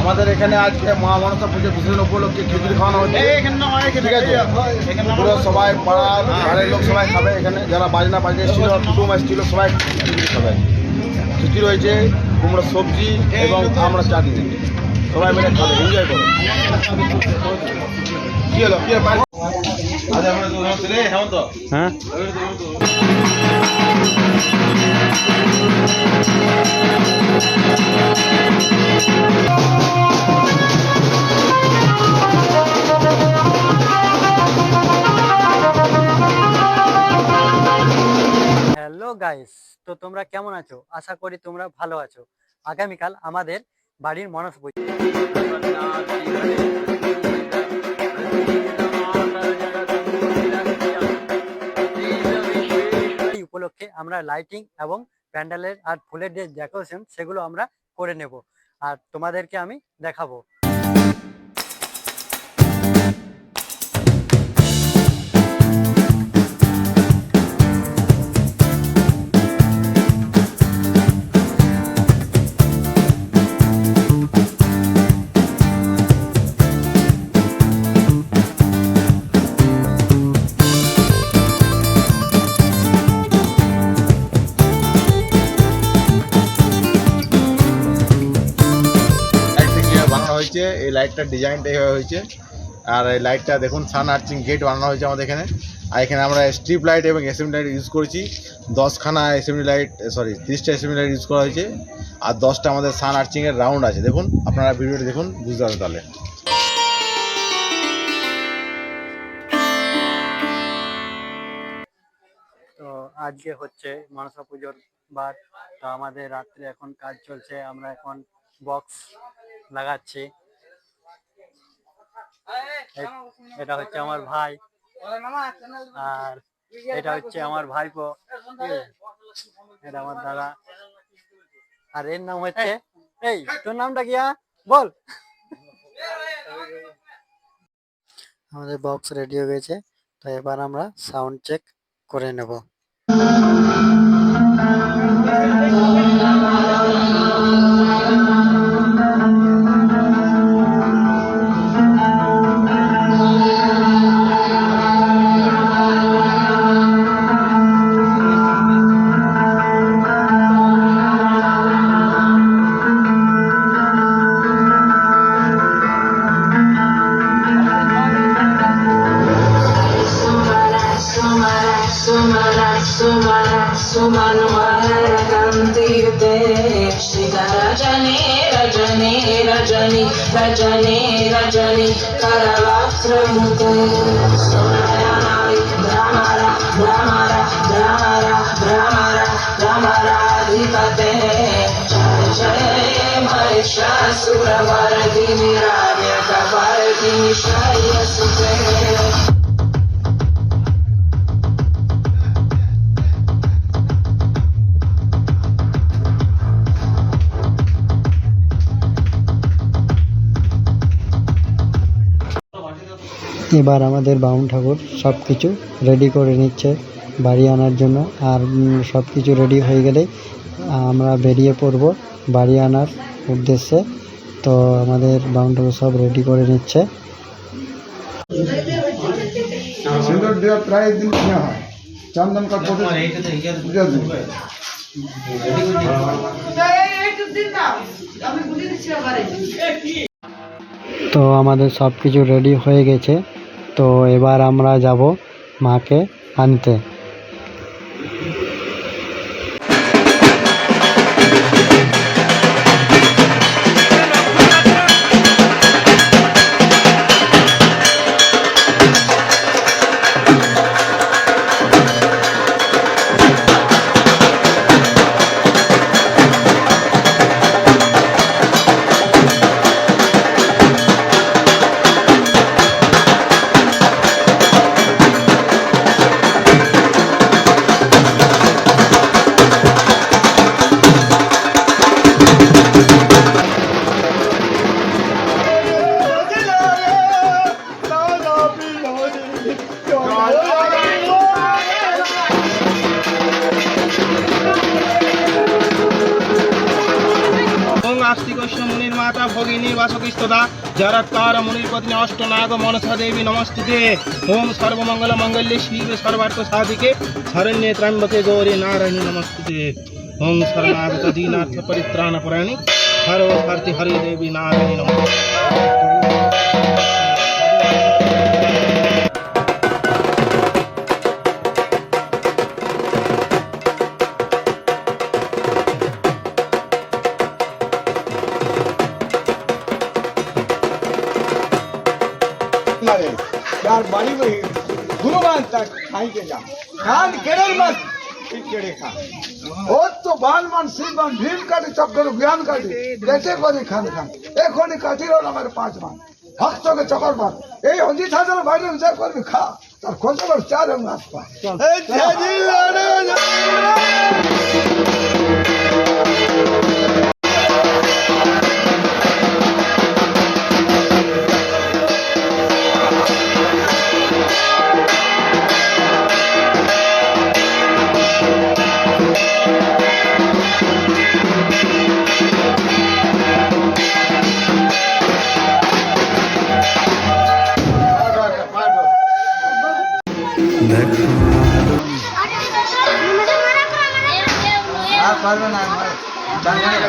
আমাদের এখানে আজকে মা মনসা পুজো বিশেষ উপলক্ষে খিচুড়ি খাওয়ানো হচ্ছে। ঠিক আছে? পুরো সবাই পাড়ার ঘরের লোক সবাই খাবে এখানে। যারা বাজনা বাজনা এসেছিল কুটুম এসেছিল সবাই খিচুড়ি খাবে। খিচুড়ি হয়েছে কুমড়ো সবজি এবং আমরা চাটনি সবাই মিলে খাবে এনজয় করো। কি হলো? কি হ্যাঁ? গাইস তো তোমরা কেমন আছো? আশা করি তোমরা ভালো আছো। আগামীকাল আমাদের বাড়ির মনস পুজো উপলক্ষে আমরা লাইটিং এবং প্যান্ডেলের আর ফুলের যে ডেকোরেশন সেগুলো আমরা করে নেব। আর তোমাদেরকে আমি দেখাবো। হয়েছে, এই লাইটটার ডিজাইনটা এইভাবে হয়েছে। আর এই লাইটটা দেখুন সান আর্চিং গেট বানানো হয়েছে আমাদের এখানে। আর এখানে আমরা স্ট্রিপ লাইট এবং এসএমডি লাইট ইউজ করেছি। দশখানা এসএমডি লাইট সরি তিরিশটা এসএমডি লাইট ইউজ করা হয়েছে। আর দশটা আমাদের সান আর্চিংয়ের রাউন্ড আছে। দেখুন, আপনারা ভিডিওটি দেখুন, বুঝতে পারবেন তাহলে। তো আজকে হচ্ছে মনসা পুজোর বার। তো আমাদের রাত্রে এখন কাজ চলছে। আমরা এখন বক্স লাগাচ্ছি। এটা হচ্ছে আমার ভাই। আর এটা হচ্ছে আমার ভাইপো এটা আমার দাদা। আর এর নাম হচ্ছে এই তোর নামটা কি হ্যাঁ? বল। আমাদের বক্স রেডি হয়ে গেছে তো এবার আমরা সাউন্ড চেক করে নেব। रजनी रजनी रजनी करवस्त्रमुते सुनयनावि भ्रमरा भ्रमरा भ्रमरा भ्रमरा भ्रमराधिपते जय जय महिषासुरमर्दिनि राम्यकपर्दिनि शय्यसुते এবার আমাদের বামুন ঠাকুর সব কিছু রেডি করে নিচ্ছে বাড়ি আনার জন্য আর সব কিছু রেডি হয়ে গেলেই আমরা বেরিয়ে পড়ব বাড়ি আনার উদ্দেশ্যে তো আমাদের বামুন ঠাকুর সব রেডি করে নিচ্ছে প্রায় দিন হয় চন্দন তো আমাদের সব কিছু রেডি হয়ে গেছে তো এবার আমরা যাব মাকে আনতে। মুনির মাতা ভগিনী বাসকৃষ্টদা জরৎকার মুনির পত্নী অষ্টনাগ মনসা দেবী নমস্তুতে। ওম সর্বমঙ্গল মঙ্গল্যে শিবে সর্বার্থ সাধিকে, শরণ্যে ত্র্যম্বকে গৌরী নারায়ণী নমস্তুতে। ওম শরণাগত দীনার্থ পরিত্রাণ পরায়ণী হর হরতি হরি यार बड़ी बड़ी गुरुमान तक खाई के जा खान केड़े मत केड़े खा ও তো বান মান সেই বান ভীম কাটে চক্কর জ্ঞান কাটে বেঁচে করে খান খান এখনই কাটিল আমার পাঁচ মান ভক্তকে চকর মান এই অজিত হাজার বাইরে বিচার করবি খা তার কতবার চার রঙ আসপা পারবে না তো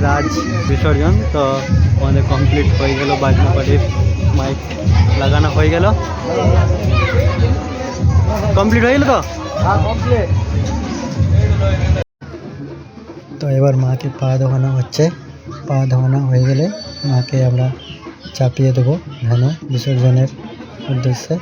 আমাদের আজ বিসর্জন, তো আমাদের কমপ্লিট হয়ে গেল, বাজনা পাটির মাইক লাগানো হয়ে গেল। কমপ্লিট হয়ে গেল তো? তো এবার মাকে পা ধোয়ানো হচ্ছে। পা ধোয়ানো হয়ে গেলে মাকে আমরা চাপিয়ে দেবো ভ্যানে বিসর্জনের উদ্দেশ্যে।